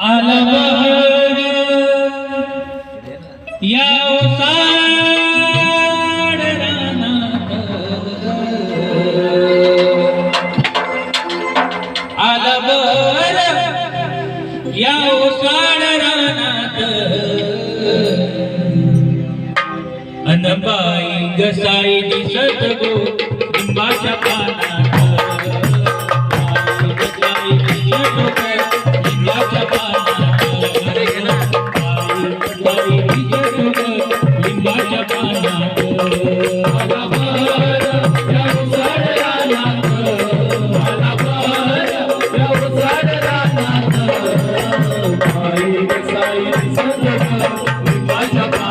आलं या अनबाई गसाई दिसत गो लिंबाच्या पाना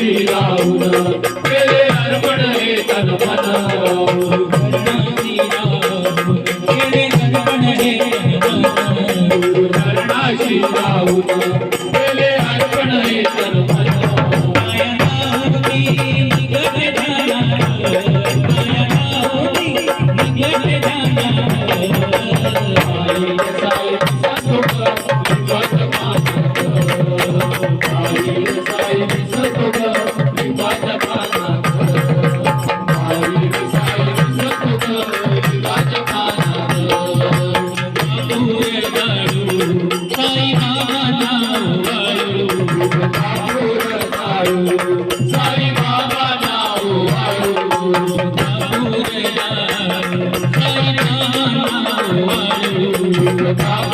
Sri Ramana.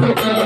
Thank you.